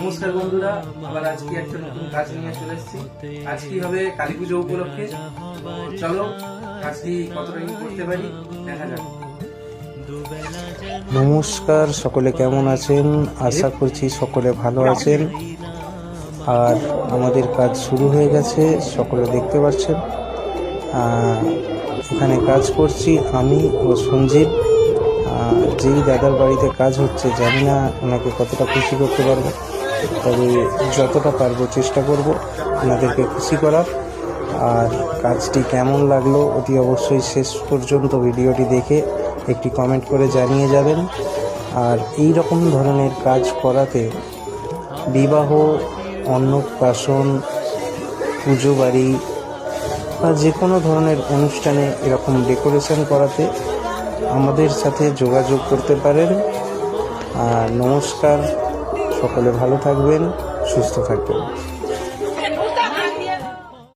নমস্কার বন্ধুরা, আবার আজকে একটা নতুন কাজ নিয়ে চলে এসেছি। আজকে হবে কালী পুজো উপলক্ষে চলো, কাজটি কতটা করতে পারি, দেখা যাক। নমস্কার, সকলে কেমন আছেন? আশা করছি সকলে ভালো আছেন। আর আমাদের কাজ শুরু হয়ে গেছে, সকলে দেখতে পাচ্ছেন। এখানে কাজ করছি আমি ও সঞ্জীব। যেই দাদার বাড়িতে কাজ হচ্ছে, জানি না ওনাকে কতটা খুশি করতে পারব, তবে যতটা পারব চেষ্টা করব ওনাদেরকে খুশি করার। আর কাজটি কেমন লাগল অতি অবশ্যই শেষ পর্যন্ত ভিডিওটি দেখে একটি কমেন্ট করে জানিয়ে যাবেন। আর এই রকম ধরনের কাজ করাতে বিবাহ, অন্নপ্রাশন পুজো বাড়ি বা যে কোনো ধরনের অনুষ্ঠানে এরকম ডেকোরেশন করাতে আমাদের সাথে যোগাযোগ করতে পারেন। আর নমস্কার। সকলে ভালো থাকবেন সুস্থ থাকবেন।